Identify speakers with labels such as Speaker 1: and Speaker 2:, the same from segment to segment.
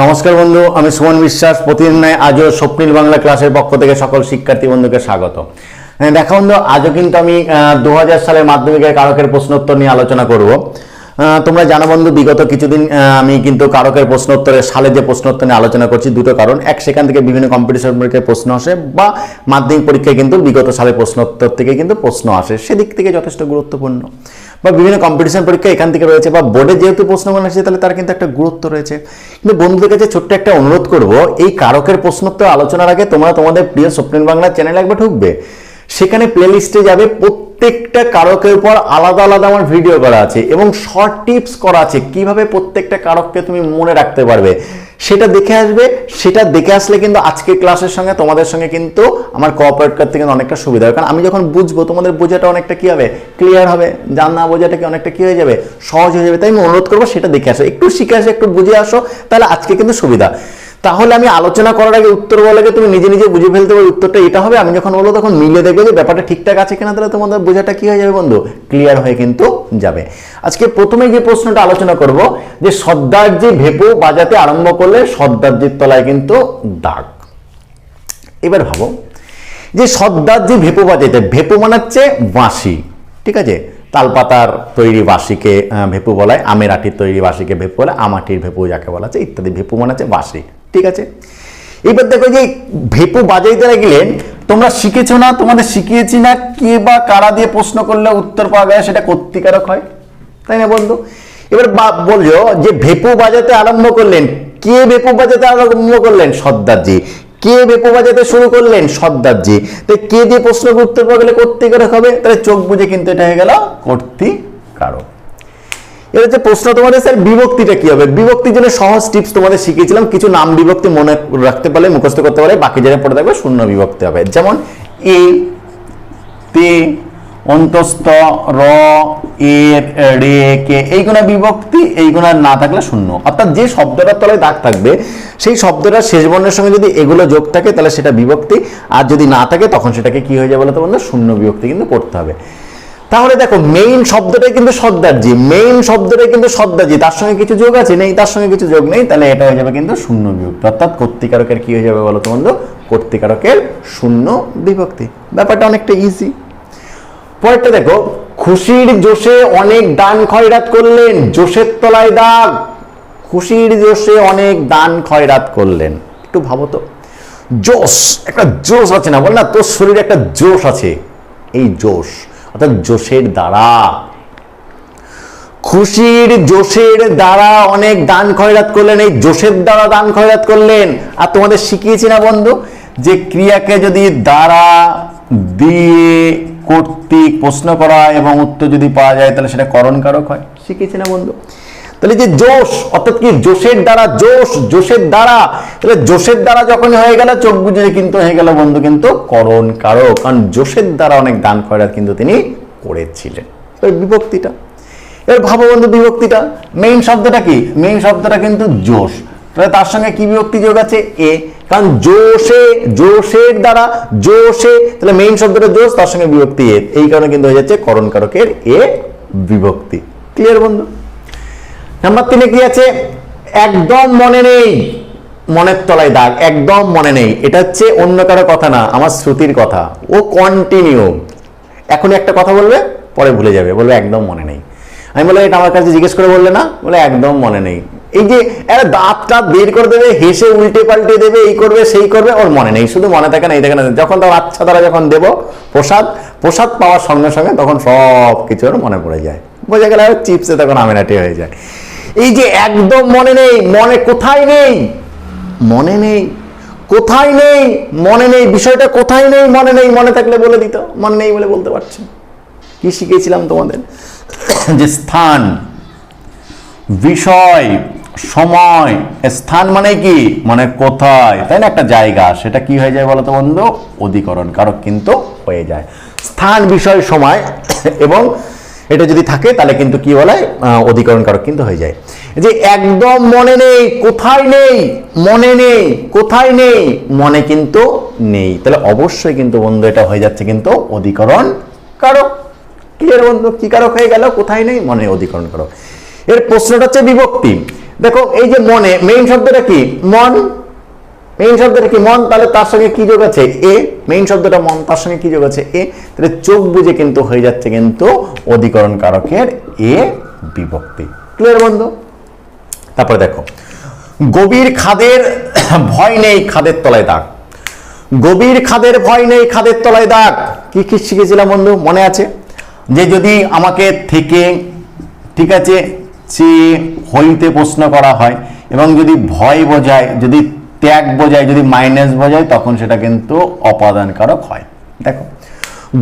Speaker 1: নমস্কার বন্ধু আমি সুমন বিশ্বাস। প্রতিদিন নয় আজও স্বপ্নিল বাংলা ক্লাসের পক্ষ থেকে সকল শিক্ষার্থী বন্ধুকে স্বাগত। হ্যাঁ, দেখো বন্ধু আজও কিন্তু আমি দু হাজার সালের মাধ্যমিকের কারকের প্রশ্নোত্তর নিয়ে আলোচনা করব। তোমরা জানো বন্ধু বিগত কিছুদিন আমি কিন্তু কারকের প্রশ্নোত্তরের সালে যে প্রশ্নোত্তর নিয়ে আলোচনা করছি দুটো কারণ। এক সেখান থেকে বিভিন্ন কম্পিটিশন পরীক্ষায় প্রশ্ন আসে বা মাধ্যমিক পরীক্ষায় কিন্তু বিগত সালের প্রশ্নোত্তর থেকে কিন্তু প্রশ্ন আসে। সেদিক থেকে যথেষ্ট গুরুত্বপূর্ণ। বা বিভিন্ন কম্পিটিশন পরীক্ষা এখান থেকে রয়েছে বা বোর্ডে যেহেতু প্রশ্নগুলো আসছে তাহলে তার কিন্তু একটা গুরুত্ব রয়েছে। কিন্তু বন্ধুদের কাছে ছোট্ট একটা অনুরোধ করব, এই কারকের প্রশ্নোত্তর আলোচনার আগে তোমরা তোমাদের প্রিয় স্বপ্নিল বাংলা চ্যানেল একবার ঢুকবে। সেখানে প্লেলিস্টে যাবে প্রত্যেকটা কারকের উপর আলাদা আলাদা আমার ভিডিও করা আছে এবং শর্ট টিপস করা আছে কীভাবে প্রত্যেকটা কারককে তুমি মনে রাখতে পারবে। সেটা দেখে আসবে, সেটা দেখে আসলে কিন্তু আজকের ক্লাসের সঙ্গে তোমাদের সঙ্গে কিন্তু আমার কোঅপারেট করতে কিন্তু অনেকটা সুবিধা হবে। কারণ আমি যখন বুঝব তোমাদের বোঝাটা অনেকটা কী হবে? ক্লিয়ার হবে। জান না বোঝাটা কি অনেকটা কী হয়ে যাবে? সহজ হয়ে যাবে। তাই আমি অনুরোধ করব সেটা দেখে আসো। একটু শিখে আসো, একটু বুঝে আসো। তাহলে আজকে কিন্তু সুবিধা। তাহলে আমি আলোচনা করার আগে উত্তর বলার আগে তুমি নিজে নিজে বুঝে ফেলতে পারো উত্তরটা এটা হবে। আমি যখন বলব তখন মিলে দেখবে যে ব্যাপারটা ঠিকঠাক আছে কিনা, তাহলে তোমাদের বোঝাটা কি হয়ে যাবে বন্ধু? ক্লিয়ার হয়ে কিন্তু যাবে। আজকে প্রথমে যে প্রশ্নটা আলোচনা করব যে সর্দারজি ভেপু বাজাতে আরম্ভ করলে সর্দারজির তলায় কিন্তু দাগ। এবার ভাবো যে সর্দারজি ভেপু বাজাইতে, ভেপু মানাচ্ছে বাঁশি, ঠিক আছে? তালপাতার তৈরি বাসিকে ভেপু বলায় আমের আটির তৈরি বাসিকে ভেপু বলে, আমাটির ভেপু যাকে বলা আছে ইত্যাদি ভেপু মানাচ্ছে বাঁশি, ঠিক আছে? এবার দেখো যে ভেপু বাজাইতে গেলেন তোমরা শিখেছো না, তোমাদের শিখিয়েছি না, কে বা কারা দিয়ে প্রশ্ন করলে উত্তর পাওয়া যায়, সেটা কর্তিকারক হয়, তাই না বন্ধু? এবার বা- বলছো যে ভেপু বাজাতে আরম্ভ করলেন, কে ভেপু বাজাতে আরম্ভ করলেন? সর্দারজি। কে বেপো বাজাতে শুরু করলেন? সর্দারজি। তো কে দিয়ে প্রশ্ন উত্তর পাওয়া গেলে করে হবে? তাহলে চোখ বুঝে কিন্তু এটা হয়ে গেল কর্তিকারক। এর হচ্ছে প্রশ্ন তোমাদের, স্যার, বিভক্তিটা কি হবে? বিভক্তির জন্য সহজ টিপস তোমাদের শিখিয়েছিলাম। কিছু নাম বিভক্তি মনে রাখতে পারলে, মুখস্থ করতে পারলে, বাকি জায়গায় পড়ে থাকবে শূন্য বিভক্তি হবে। যেমন এ, তে অন্তস্থ, র এর রে, কে এইগুলো বিভক্তি এইগুলো না থাকলে শূন্য। অর্থাৎ যে শব্দটার তলায় দাগ থাকবে, সেই শব্দটার শেষ বর্ণের সঙ্গে যদি এগুলো যোগ থাকে, তাহলে সেটা বিভক্তি। আর যদি না থাকে, তখন সেটাকে কি হয়ে যাবে বলতো বন্ধু? শূন্য বিভক্তি কিন্তু করতে হবে। তাহলে দেখো মেইন শব্দটাই কিন্তু সর্দারজি মেইন শব্দটাই কিন্তু সর্দারজি তার সঙ্গে কিছু যোগ আছে? নেই। তার সঙ্গে কিছু যোগ নেই। তাহলে এটা হয়ে যাবে কিন্তু শূন্য বিভক্তি। অর্থাৎ কর্তিকারকের কি হয়ে যাবে বলো তো বন্ধু? কর্তিকারকের শূন্য বিভক্তি। ব্যাপারটা অনেকটা ইজি পরেরটা দেখো, খুশির জোশে অনেক দান খয়রাত করলেন, জোশের তলায় দাগ। খুশির জোশে অনেক দান খয়রাত করলেন। একটু ভাবো তো। জোশ, একটা জোশ আছে না, বল না, তোর শরীরে একটা জোশ আছে। এই জোশ, অর্থাৎ জোশের দ্বারা। খুশির জোশের দ্বারা অনেক দান খয়রাত করলেন, এই জোশের দ্বারা দান খয়রাত করলেন। আর তোমাদের শিখিয়েছি না বন্ধু, যে ক্রিয়াকে যদি দ্বারা দিয়ে কর্তৃক প্রশ্ন করা হয় এবং উত্তর যদি পাওয়া যায় তাহলে সেটা করণকারক হয়। শিখিয়েছি না বন্ধু। তাহলে যে জোশ অর্থাৎ কি জোশের দ্বারা জোশ জোশের দ্বারা তাহলে জোশের দ্বারা যখন হয়ে গেল চোখ বুঝে কিন্তু হয়ে গেল বন্ধু কিন্তু করণ কারক কারণ জোশের দ্বারা অনেক দান খয়রাত কিন্তু তিনি করেছিলেন। এবার বিভক্তিটা। এবার ভাবো বন্ধু বিভক্তিটা। মেইন শব্দটা কি? মেইন শব্দটা কিন্তু জোশ। তাহলে তার সঙ্গে কি বিভক্তি যোগ আছে? এ। কারণ জোশে, জোশের দ্বারা জোশে, তাহলে মেইন শব্দটা জোশ, তার সঙ্গে বিভক্তি এ এই কারণে কিন্তু হয়ে যাচ্ছে করণ কারকের এ বিভক্তি। ক্লিয়ার বন্ধু? নাম্বার তিনে কি আছে? একদম মনে নেই, মনের তলায় দাগ, একদম মনে নেই। এটা হচ্ছে অন্য কারও কথা না, আমার শ্রুতির কথা। ও কন্টিনিউ এখনই একটা কথা বলবে, পরে ভুলে যাবে, বলবে একদম মনে নেই। আমি বললাম, এটা আমার কাছে জিজ্ঞেস করে বললে না? বলে, একদম মনে নেই। এই যে একটা দাঁত টাত বের করে দেবে, হেসে উল্টে পাল্টে দেবে, এই করবে, সেই করবে, ওর মনে নেই। শুধু মনে থাকে না, এই থাকে না, যখন তার আচ্ছা তারা যখন দেবো, প্রসাদ প্রসাদ পাওয়ার সঙ্গে সঙ্গে তখন সব কিছু ওর মনে পড়ে যায়। বোঝা গেল চিপসে তখন আমেনাটি হয়ে যায়। এই যে একদম মনে নেই, মনে কোথায় নেই? মনে নেই। কোথায় নেই? মনে নেই। বিষয়টা কোথায় নেই? মনে নেই। মনে থাকলে বলে দিত। মনে নেই বলে বলতে পারছি। কি শিখেছিলাম তোমাদের? যে স্থান, বিষয় সময়, স্থান মানে কি? মানে কোথায়? তাই না? একটা জায়গা। সেটা কি হয়ে যায় বলতো বন্ধু? অধিকরণ। কারক কিন্তু হয়ে যায়। স্থান, বিষয়, সময় এবং এটা যদি থাকে, তাহলে কিন্তু কি বলে? অধিকরণ কারক কিন্তু হয়ে যায়। যে একদম মনে নেই, কোথায় নেই? মনে নেই, কোথায় নেই? মনে কিন্তু নেই। তাহলে অবশ্যই কিন্তু বন্ধু, এটা হয়ে যাচ্ছে কিন্তু অধিকরণ কারক। ক্লিয়ার বন্ধু? কি কারক হয়ে গেল? কোথায় নেই? মনে অধিকরণ কারক। এর প্রশ্নটা হচ্ছে বিভক্তি। দেখো, এই যে মনে মেইন শব্দটা কি? মন। মেইন শব্দটা কি? মন, তাহলে তার সঙ্গে কি যোগ আছে? এ। মেইন শব্দটা মন, তার সঙ্গে কি যোগ আছে? এ। তাহলে চোখ বুঝে কিন্তু হয়ে যাচ্ছে কিন্তু অধিকরণ কারকের এ বিভক্তি। ক্লিয়ার বন্ধু? তারপরে দেখো, গভীর খাদের ভয় নেই খাদের তলায় দাগ। গভীর খাদের ভয় নেই খাদের তলায় দাগ। কি কি শিখেছিলাম বন্ধু? মনে আছে? যে যদি আমাকে থেকে, ঠিক আছে সে হইতে প্রশ্ন করা হয় এবং যদি ভয় বোঝায়, যদি ত্যাগ বোঝায়, যদি মাইনাস বোঝায়, তখন সেটা কিন্তু অপাদানকারক হয়। দেখো,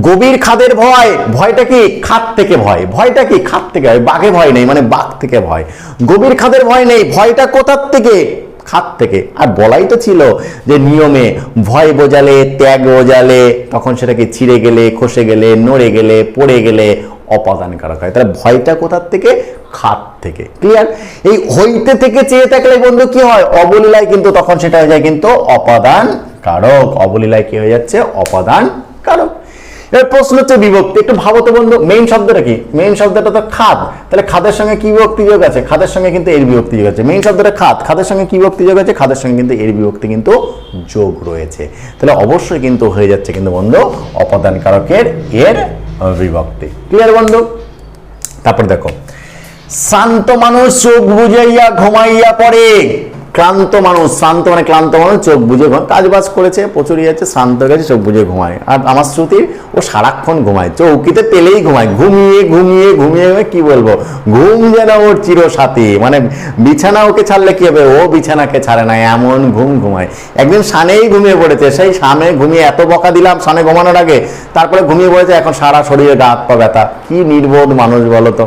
Speaker 1: গভীর খাদের ভয়, ভয়টা কি? খাত থেকে ভয়। ভয়টা কি? খাত থেকে হয় বাঘে ভয় নেই মানে বাঘ থেকে ভয়। গভীর খাদের ভয় নেই, ভয়টা কোথার থেকে? খাত থেকে। আর বলাই তো ছিল যে নিয়মে ভয় বোঝালে, ত্যাগ বোঝালে, তখন সেটাকে ছিঁড়ে গেলে, খসে গেলে, নড়ে গেলে, পড়ে গেলে অপাদান কারক হয়। তাহলে ভয়টা কোথার থেকে? খাত থেকে। ক্লিয়ার এই হইতে থেকে চেয়ে থাকলে বন্ধু কি হয়? অবলীলায় কিন্তু তখন সেটা হয়ে যায় কিন্তু অপাদান কারক অবলীলায় কি হয়ে যাচ্ছে? অপাদান কারক এবার প্রশ্ন হচ্ছে বিভক্তি। একটু ভাবো তো বন্ধু মেইন শব্দটা কি? মেইন শব্দটা তো খাদ তাহলে খাদের সঙ্গে কি বিভক্তি যোগ আছে? খাদের সঙ্গে কিন্তু এর বিভক্তি যোগ আছে। মেইন শব্দটা খাদ খাদের সঙ্গে কি বিভক্তি যোগ আছে? খাদের সঙ্গে কিন্তু এর বিভক্তি কিন্তু যোগ রয়েছে। তাহলে অবশ্যই কিন্তু হয়ে যাচ্ছে কিন্তু বন্ধু অপাদান কারকের এর বিভক্তি ক্লিয়ার বন্ধু? তারপর দেখো শান্ত মানুষ চোখ বুঝাইয়া ঘুমাইয়া পড়ে। ক্লান্ত মানুষ, শান্ত মানে ক্লান্ত মানুষ, চোখ বুঝে ঘুমায় কাজ বাজ করেছে প্রচুর আছে শান্ত গেছে, চোখ বুঝে ঘুমায়। আর আমার শ্রুতির ও সারাক্ষণ ঘুমায়, চৌকিতে পেলেই ঘুমায়, ঘুমিয়ে ঘুমিয়ে ঘুমিয়ে ঘুমিয়ে, কি বলব? ঘুম যেন ওর চিরসাথী মানে বিছানা ওকে ছাড়লে কি হবে? ও বিছানাকে ছাড়ে না, এমন ঘুম ঘুমায়। একদিন সানেই ঘুমিয়ে পড়েছে, সেই সামনে ঘুমিয়ে এত বকা দিলাম সানে ঘুমানোর আগে, তারপরে ঘুমিয়ে পড়েছে, এখন সারা শরীরে গা পা ব্যথা। কি নির্বোধ মানুষ বলো তো।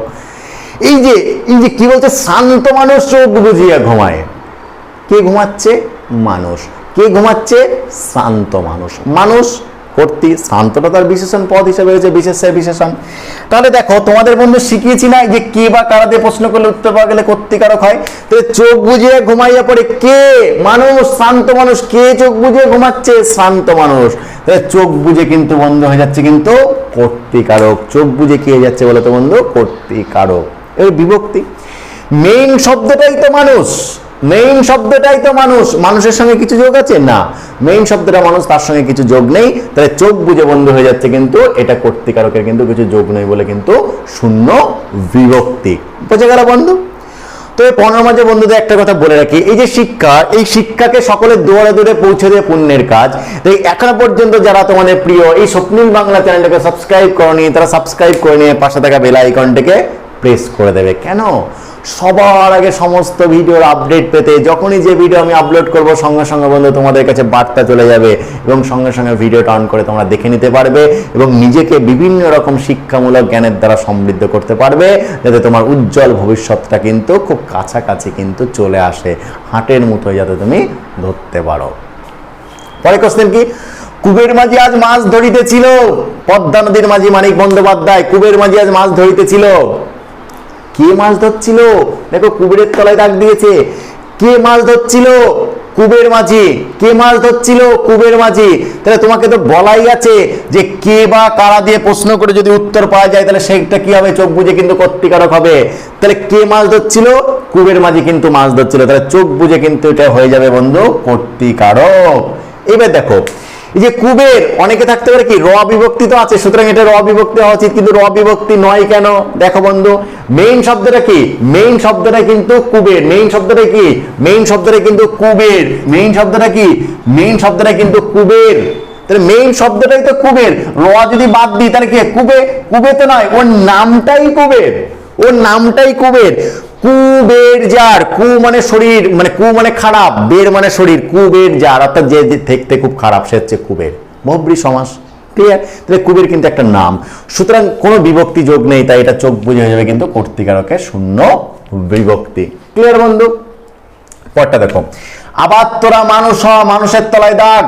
Speaker 1: এই যে এই যে কি বলছে, শান্ত মানুষ চোখ বুঝিয়ে ঘুমায়। কে ঘুমাচ্ছে? মানুষ। কে ঘুমাচ্ছে? শান্ত মানুষ। মানুষ কর্তী শান্তটা তার বিশেষণ পদ হিসেবে হয়েছে বিশেষের বিশেষণ। তাহলে দেখো, তোমাদের বন্ধু শিখিয়েছি না যে কে বা কারা দিয়ে প্রশ্ন করলে উত্তর পাওয়া গেলে কর্তিকারক হয়। তো চোখ বুঝিয়ে ঘুমাইয়া পড়ে কে? মানুষ, শান্ত মানুষ। কে চোখ বুঝিয়ে ঘুমাচ্ছে? শান্ত মানুষ। চোখ বুঝে কিন্তু বন্ধ হয়ে যাচ্ছে কিন্তু কর্তিকারক। চোখ বুঝে কে যাচ্ছে বলো তো বন্ধু? কর্তিকারক। এই বিভক্তি। মেইন শব্দটাই তো মানুষ। মেইন শব্দটাই তো মানুষ। মানুষের সঙ্গে কিছু যোগ আছে? না। মেইন শব্দটা মানুষ, তার সঙ্গে কিছু যোগ নেই। তাহলে চোখ বুঝে বন্ধ হয়ে যাচ্ছে কিন্তু, এটা কর্তিকারকের কিন্তু কিছু যোগ নেই বলে কিন্তু শূন্য বিভক্তি। বোঝা গেল বন্ধু? তো এই পনেরো মাঝে বন্ধুদের একটা কথা বলে রাখি। এই যে শিক্ষা, এই শিক্ষাকে সকলের দুয়ারে দূরে পৌঁছে দেয় পুণ্যের কাজ। তো এই এখনও পর্যন্ত যারা তোমাদের প্রিয়, এই স্বপ্নিল বাংলা চ্যানেলটাকে সাবস্ক্রাইব করনি, তারা সাবস্ক্রাইব করে নিয়ে পাশে থাকা বেল আইকনটাকে প্রেস করে দেবে। কেন? সবার আগে সমস্ত ভিডিওর আপডেট পেতে যখনই যে ভিডিও আমি আপলোড করব, সঙ্গে সঙ্গে বন্ধু তোমাদের কাছে বার্তা চলে যাবে এবং সঙ্গে সঙ্গে ভিডিওটা অন করে তোমরা দেখে নিতে পারবে এবং নিজেকে বিভিন্ন রকম শিক্ষামূলক জ্ঞানের দ্বারা সমৃদ্ধ করতে পারবে, যাতে তোমার উজ্জ্বল ভবিষ্যৎটা কিন্তু খুব কাছাকাছি কিন্তু চলে আসে, হাটের মতো যাতে তুমি ধরতে পারো। পরে কোশ্চেন কি? কুবের মাঝি আজ মাছ ধরিতেছিল পদ্মা নদীর মাঝি মানিক বন্দ্যোপাধ্যায় কুবের মাঝি আজ মাছ ধরিতেছিল কে মাছ ধরছিল? দেখো কুবেরের তলায় দাগ দিয়েছে। কে মাছ ধরছিল? কুবের মাঝি। কে মাছ ধরছিল? কুবের মাঝি। তাহলে তোমাকে তো বলাই আছে যে কে বা কারা দিয়ে প্রশ্ন করে যদি উত্তর পাওয়া যায়, তাহলে সেটা কি হবে? চোখ বুঝে কিন্তু কর্তিকারক হবে। তাহলে কে মাছ ধরছিল? কুবের মাঝি কিন্তু মাছ ধরছিল। তাহলে চোখ বুঝে কিন্তু এটা হয়ে যাবে বন্ধু কর্তিকারক এবার দেখো এই যে কুবের, অনেকে থাকতে পারে কি, র বিভক্তি তো আছে, সুতরাং এটা র বিভক্তি হওয়া উচিত, কিন্তু র বিভক্তি নয় কেন? দেখো বন্ধু মেইন শব্দটা কি? মেইন শব্দটা কিন্তু কুবের মেইন শব্দটা কি? মেইন শব্দটা কিন্তু কুবের মেইন শব্দটা কি? মেইন শব্দটা কিন্তু কুবের। তাহলে মেইন শব্দটাই তো কুবের। র যদি বাদ দিই, তাহলে কি, কুবে? কুবে তো নয়, ওর নামটাই কুবের। ওর নামটাই কুবের। কুবের যার, কু মানে শরীর মানে কু মানে খারাপ, বের মানে শরীর কুবের যার, অর্থাৎ যে দেখতে খুব খারাপ, সে হচ্ছে কুবের বহুব্রী সমাস ক্লিয়ার তাহলে কুবের কিন্তু একটা নাম। সুতরাং কোনো বিভক্তি যোগ নেই, তাই এটা চোখ বুঝে হয়ে যাবে কিন্তু কর্তিকারকের শূন্য বিভক্তি। ক্লিয়ার বন্ধু? পরটা দেখো। আবার তোরা মানুষ হ মানুষের তলায় দাগ।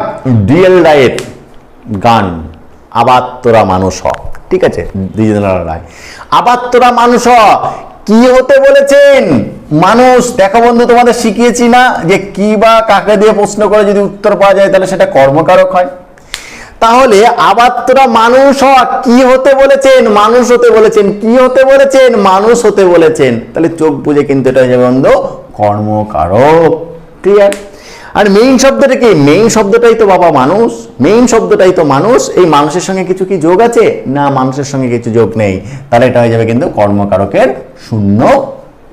Speaker 1: ডিএল ডায়েট গান আবার তোরা মানুষ হ ঠিক আছে রায়। আবার তোরা মানুষ হ কি হতে বলেছেন? মানুষ, দেখো বন্ধু, তোমাদের শিখিয়েছি না যে কি বা কাকে দিয়ে প্রশ্ন করে যদি উত্তর পাওয়া যায়, তাহলে সেটা কর্মকারক হয়। তাহলে আবার তোরা মানুষ হ কি হতে বলেছেন? মানুষ হতে বলেছেন। কি হতে বলেছেন? মানুষ হতে বলেছেন। তাহলে চোখ বুঝে কিন্তু এটা হয়ে যাবে বন্ধু, কর্মকারক। ক্লিয়ার আর মেইন শব্দটা কি? মেইন শব্দটাই তো বাবা মানুষ। মেইন শব্দটাই তো মানুষ। এই মানুষের সঙ্গে কিছু কি যোগ আছে? না, মানুষের সঙ্গে কিছু যোগ নেই। তাহলে এটা হয়ে যাবে কিন্তু কর্মকারকের শূন্য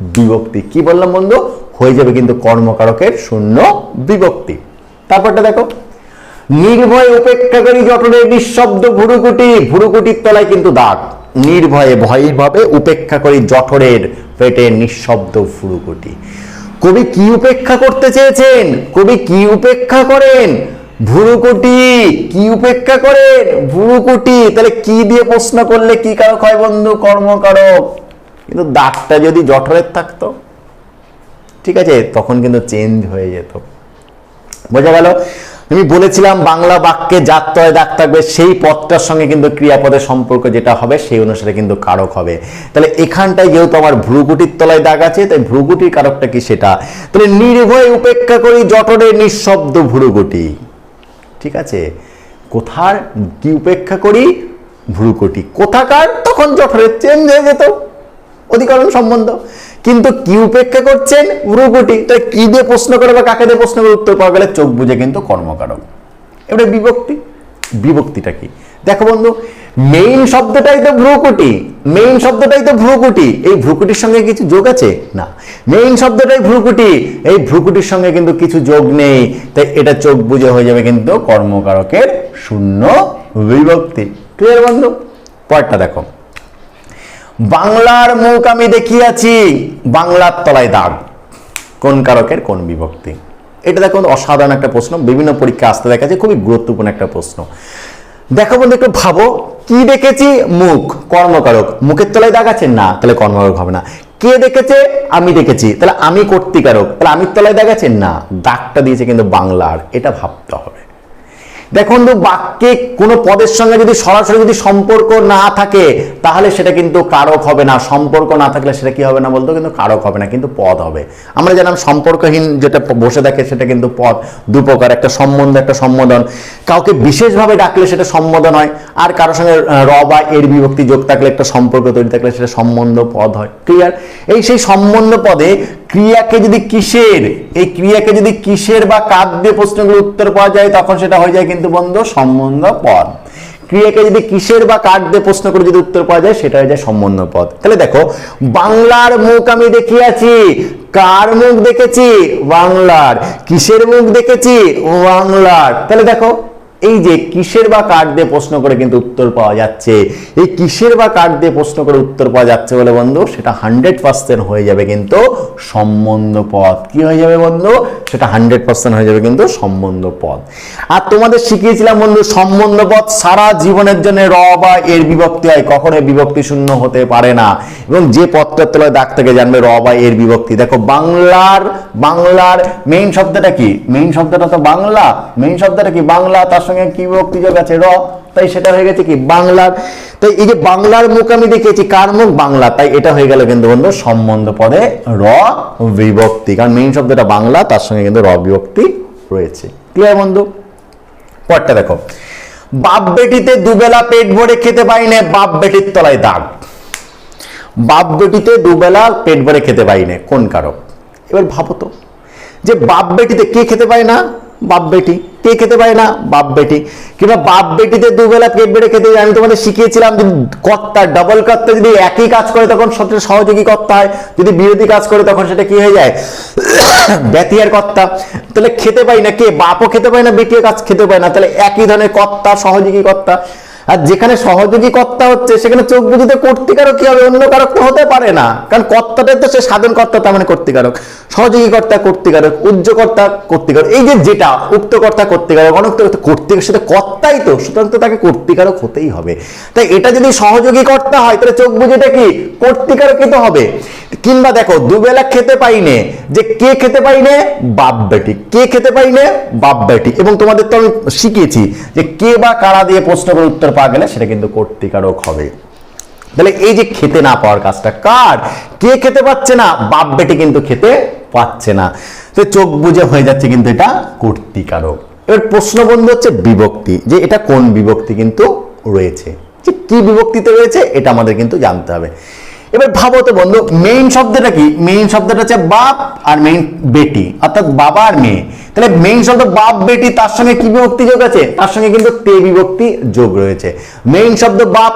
Speaker 1: বিভক্তি। কি বললাম বন্ধু? হয়ে যাবে কিন্তু কর্মকারকের শূন্য বিভক্তি। তারপরটা দেখো। নির্ভয়ে উপেক্ষাকারী জটরের নিঃশব্দ ভুরুকুটি। ভুরুকুটির তলায় কিন্তু দাগ। নির্ভয়ে ভয়ভাবে উপেক্ষা করি জঠরের পেটে নিঃশব্দ ভুরুকুটি। কবি কি উপেক্ষা করতে চেয়েছেন? কবি কি উপেক্ষা করেন? ভুরুকুটি, কি উপেক্ষা করেন? ভুরুকুটি, তাহলে কি দিয়ে প্রশ্ন করলে কি কারক হয় বন্ধু? কর্মকারক। কিন্তু দাগটা যদি জঠরের থাকতো, ঠিক আছে, তখন কিন্তু চেঞ্জ হয়ে যেত। বোঝা গেল? আমি বলেছিলাম বাংলা বাক্যে যাত্রায় দাগ থাকবে, সেই পদটার সঙ্গে কিন্তু ক্রিয়াপদের সম্পর্ক যেটা হবে, সেই অনুসারে কিন্তু কারক হবে। তাহলে এখানটায় যেহেতু আমার ভ্রুগুটির তলায় দাগ আছে, তাই ভ্রুগুটির কারকটা কি সেটা? তাহলে নির্ভয় উপেক্ষা করি জটরে নিঃশব্দ ভ্রুগুটি ঠিক আছে? কোথার কি উপেক্ষা করি? ভ্রুকুটি। কোথাকার? তখন জঠরের চেঞ্জ হয়ে যেত। অধিকরণ সম্বন্ধ। কিন্তু কি উপেক্ষা করছেন? ভ্রুকুটি তাই কি দিয়ে প্রশ্ন করে বা কাকে দিয়ে প্রশ্ন করে উত্তর পাওয়া গেলে চোখ বুঝে কিন্তু কর্মকারক। এবারে বিভক্তি। বিভক্তিটা কি? দেখো বন্ধু মেইন শব্দটাই তো ভ্রুকুটি। মেইন শব্দটাই তো ভ্রুকুটি। এই ভ্রুকুটির সঙ্গে কিছু যোগ আছে? না। মেইন শব্দটাই ভ্রুকুটি। এই ভ্রুকুটির সঙ্গে কিন্তু কিছু যোগ নেই। তাই এটা চোখ বুঝে হয়ে যাবে কিন্তু কর্মকারকের শূন্য বিভক্তি। ক্লিয়ার বন্ধু? পরটা দেখো। বাংলার মুখ আমি দেখিয়াছি, বাংলার তলায় দাগ। কোন কারকের, কোন বিভক্তি? এটা দেখো, অসাধারণ একটা প্রশ্ন। বিভিন্ন পরীক্ষা আসতে দেখা যায়, খুবই গুরুত্বপূর্ণ একটা প্রশ্ন। দেখো বন্ধু, একটু ভাবো, কি দেখেছি? মুখ, কর্মকারক। মুখের তলায় দাগ আছে? না, তাহলে কর্মকারক হবে না। কে দেখেছে? আমি দেখেছি। তাহলে আমি কর্তিকারক। তাহলে আমি তলায় দাগ আছে? না, দাগটা দিয়েছে কিন্তু বাংলার। এটা ভাবতে হবে। দেখুন তো, বাক্যে কোনো পদের সঙ্গে যদি সরাসরি যদি সম্পর্ক না থাকে, তাহলে সেটা কিন্তু কারক হবে না। সম্পর্ক না থাকলে সেটা কি হবে না বলতো? কিন্তু কারক হবে না, কিন্তু পদ হবে। আমরা জানাম সম্পর্কহীন যেটা বসে থাকে সেটা কিন্তু পদ। দুপ্রকার একটা সম্বন্ধ, একটা সম্বোধন। কাউকে বিশেষভাবে ডাকলে সেটা সম্বোধন হয়, আর কারোর সঙ্গে র বা এর বিভক্তি যোগ থাকলে একটা সম্পর্ক তৈরি থাকলে সেটা সম্বন্ধ পদ হয়। ক্লিয়ার এই সেই সম্বন্ধ পদে ক্রিয়াকে যদি কিসের, এই ক্রিয়াকে যদি কিসের বা কার দিয়ে প্রশ্নগুলো উত্তর পাওয়া যায়, তখন সেটা হয়ে যায় কিন্তু বন্ধু সম্বন্ধ পদ ক্রিয়াকে যদি কিসের বা কার দিয়ে প্রশ্ন করে যদি উত্তর পাওয়া যায়, সেটা হয়ে যায় সম্বন্ধ পদ তাহলে দেখো, বাংলার মুখ আমি দেখিয়াছি, কার মুখ দেখেছি? বাংলার। কিসের মুখ দেখেছি? বাংলার। তাহলে দেখো এই যে কিসের বা কার দিয়ে প্রশ্ন করে কিন্তু উত্তর পাওয়া যাচ্ছে? এই কিসের বা কার দিয়ে প্রশ্ন করে উত্তর পাওয়া যাচ্ছে বলে বন্ধু? সেটা হান্ড্রেড পার্সেন্ট হয়ে যাবে কিন্তু সম্বন্ধ পদ। কি হয়ে যাবে বন্ধু? সেটা হান্ড্রেড পার্সেন্ট হয়ে যাবে কিন্তু সম্বন্ধ পদ। আর তোমাদের শিখিয়েছিলাম বন্ধু, সম্বন্ধ পদ সারা জীবনের জন্য র বা এর বিভক্তি হয়। কখনো বিভক্তি শূন্য হতে পারে না। এবং যে পদটার তলায় দাগ থেকে জানবে র বা এর বিভক্তি। দেখো, বাংলার বাংলার মেইন শব্দটা কি? মেইন শব্দটা তো বাংলা। মেইন শব্দটা কি? বাংলা, তার সঙ্গে কি বিভক্তি যোগ আছে? র। তাই সেটা হয়ে গেছে কি? বাংলার। তাই এই যে বাংলার মুখ আমি দেখেছি কার মুখ? বাংলা। তাই এটা হয়ে গেল কিন্তু বন্ধু সম্বন্ধ পদে র বিভক্তি। কারণ মেইন শব্দটা বাংলা, তার সঙ্গে কিন্তু র বিভক্তি রয়েছে। ক্লিয়ার বন্ধু? পরটা দেখো। বাপ বেটিতে দুবেলা পেট ভরে খেতে পাই না, বাপ বেটির তলায় দাগ। বাপ বেটিতে দুবেলা পেট ভরে খেতে পাই না, কোন কারক? এবার ভাবো তো। যে বাপ বেটিতে কে খেতে পায় না? বাপ বেটি। কে খেতে পারে না, বাপ বেটি। কিংবা বাপ বেটিতে দুবেলা পেট বেড়ে খেতে আমি তোমাদের শিখিয়েছিলাম যদি কর্তা ডবল কর্তা যদি একই কাজ করে তখন সবচেয়ে সহযোগী কর্তা হয়? যদি বিরোধী কাজ করে তখন সেটা কি হয়ে যায়? ব্যতিয়ার কর্তা। তাহলে খেতে পাই না কে? বাপও খেতে পায় না, বেটিও কাজ খেতে পায় না। তাহলে একই ধরনের কর্তা সহযোগী কর্তা? আর যেখানে সহযোগী কর্তা হচ্ছে, সেখানে চোখ বুঝিতে কর্তিকারক কি হবে? অন্য কারক তো হতে পারে না। কারণ কর্তাটা তো সে সাধন কর্তা, তার মানে কর্তিকারক। সহযোগী কর্তা কর্তিকারক উজ্জ্বকর্তা কর্তিকারক, এই যে যেটা উক্ত কর্তা কর্তিকারক অনুক্ত কর্তা সেটা কর্তাই তো, সুতরাং তো তাকে কর্তিকারক হতেই হবে। তাই এটা যদি সহযোগী কর্তা হয়, তাহলে চোখ বুঝিটা কি? কর্তিকারকই তো হবে। কিংবা দেখো, দুবেলা খেতে পাইনে, যে কে খেতে পাইনে? বাপ বেটি। কে খেতে পাইনে? বাপ বেটি। এবং তোমাদের তো আমি শিখিয়েছি যে কে বা কারা দিয়ে প্রশ্ন করে উত্তর পাওয়া গেলে সেটা কিন্তু কর্তিকারক হবে। তাহলে এই যে খেতে না পাওয়ার কাজটা কার? কে খেতে পাচ্ছে না? বাপ বেটি কিন্তু খেতে পাচ্ছে না। তো চোখ বুঝে হয়ে যাচ্ছে কিন্তু এটা কর্তিকারক। এবার প্রশ্ন বন্ধু হচ্ছে বিভক্তি, যে এটা কোন বিভক্তি কিন্তু রয়েছে? যে কি বিভক্তিতে রয়েছে, এটা আমাদের কিন্তু জানতে হবে। এবার ভাবো তো বন্ধু মেইন শব্দটা কি? মেইন শব্দটা হচ্ছে বাপ আর মেইন বেটি, অর্থাৎ বাবা আর মেয়ে। তাহলে মেইন শব্দ বাপ, বেটি, তার সঙ্গে কি বিভক্তি যোগ আছে? তার সঙ্গে কিন্তু তে বিভক্তি যোগ রয়েছে। মেইন শব্দ বাপ,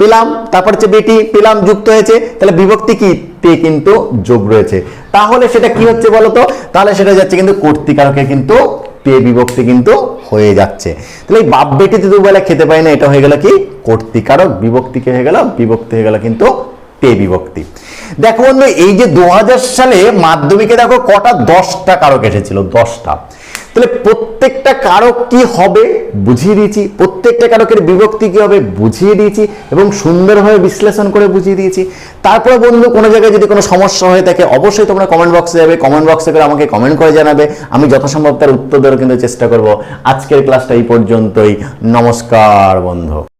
Speaker 1: পেলাম, তারপর হচ্ছে বেটি, পেলাম যুক্ত হয়েছে। তাহলে বিভক্তি কি? তে কিন্তু যোগ রয়েছে। তাহলে সেটা কি হচ্ছে বলতো তাহলে সেটা যাচ্ছে কিন্তু কর্তিকারকে কিন্তু তে বিভক্তি কিন্তু হয়ে যাচ্ছে। তাহলে এই বাপ বেটিতে দুবেলা খেতে পাই না, এটা হয়ে গেল কি? কর্তিকারক বিভক্তি হয়ে গেল, বিভক্তি হয়ে গেল কিন্তু তে বিভক্তি। দেখো বন্ধু, এই যে দু হাজার সালে মাধ্যমিকে দেখো কটা দশটা কারক এসেছিল, দশটা। তাহলে প্রত্যেকটা কারক কি হবে? বুঝিয়ে দিয়েছি। প্রত্যেকটা কারকের বিভক্তি কি হবে? বুঝিয়ে দিয়েছি এবং সুন্দরভাবে বিশ্লেষণ করে বুঝিয়ে দিয়েছি। তারপরে বন্ধু, কোনো জায়গায় যদি কোনো সমস্যা হয়ে থাকে, অবশ্যই তোমরা কমেন্ট বক্সে যাবে। কমেন্ট বক্সে করে আমাকে কমেন্ট করে জানাবে। আমি যথাসম্ভব তার উত্তর দেওয়ার কিন্তু চেষ্টা করব। আজকের ক্লাসটা এই পর্যন্তই। নমস্কার বন্ধু।